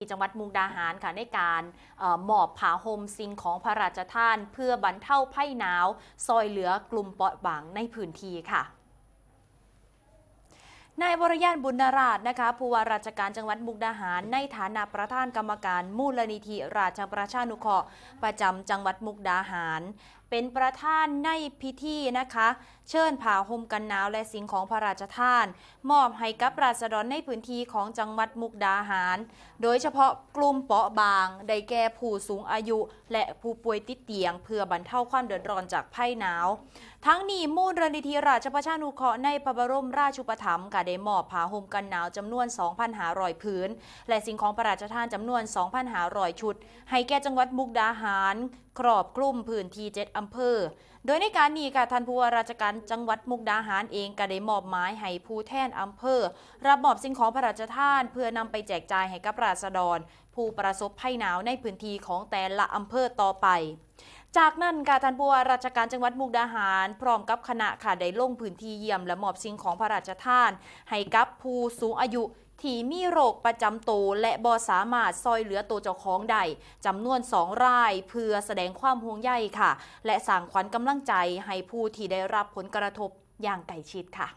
จังหวัดมุกดาหารค่ะในการหมอบผาห่มสิ่งของพระราชทาน เพื่อบรรเทาภัยหนาว ซอยเหลือกลุ่มเปราะบางในพื้นที่ค่ะนายวรยานบุญนราชนะคะผู้ว่าราชการจังหวัดมุกดาหาร ในฐานะประธานกรรมการมูลนิธิราชประชานุเคราะห์ประจำจังหวัดมุกดาหารเป็นประธานในพิธีนะคะ เชิญผ่าห่มกันหนาวและสิ่งของพระราชทาน มอบให้กับราษฎรในพื้นที่ของจังหวัดมุกดาหาร โดยเฉพาะกลุ่มเปราะบาง ได้แก่ผู้สูงอายุ และผู้ป่วยติดเตียง เพื่อบรรเทาความเดือดร้อนจากภัยหนาว ทั้งนี้มูลนิธิราชประชานุเคราะห์ในพระบรมราชูปถัมภ์ก็ได้มอบผ้าห่มกันหนาวจำนวน 2,500 ผืน และสิ่งของพระราชทานจำนวน 2,500 ชุด ให้แก่จังหวัดมุกดาหาร ครอบคลุมพื้นที่7อำเภอ โดยในการนี้ค่ะท่านผู้ว่าราชการจังหวัดมุกดาหารเองก็ได้มอบหมายให้ผู้แทนอำเภอ รับมอบสิ่งของพระราชทาน เพื่อนำไปแจกจ่ายให้กับราษฎร ผู้ประสบภัยหนาวในพื้นที่ของแต่ละอำเภอต่อไป จากนั้นค่ะท่านผู้ว่าราชการจังหวัดมุกดาหาร พร้อมกับคณะค่ะได้ลงพื้นที่เยี่ยมและมอบสิ่งของพระราชทาน ให้กับผู้สูงอายุที่มีโรคประจำตัวและบ่สามารถซอยเหลือตัวเจ้าของได้จำนวน2ราย เพื่อแสดงความห่วงใยค่ะ และสร้างขวัญกำลังใจให้ผู้ที่ได้รับผลกระทบอย่างใกล้ชิดค่ะ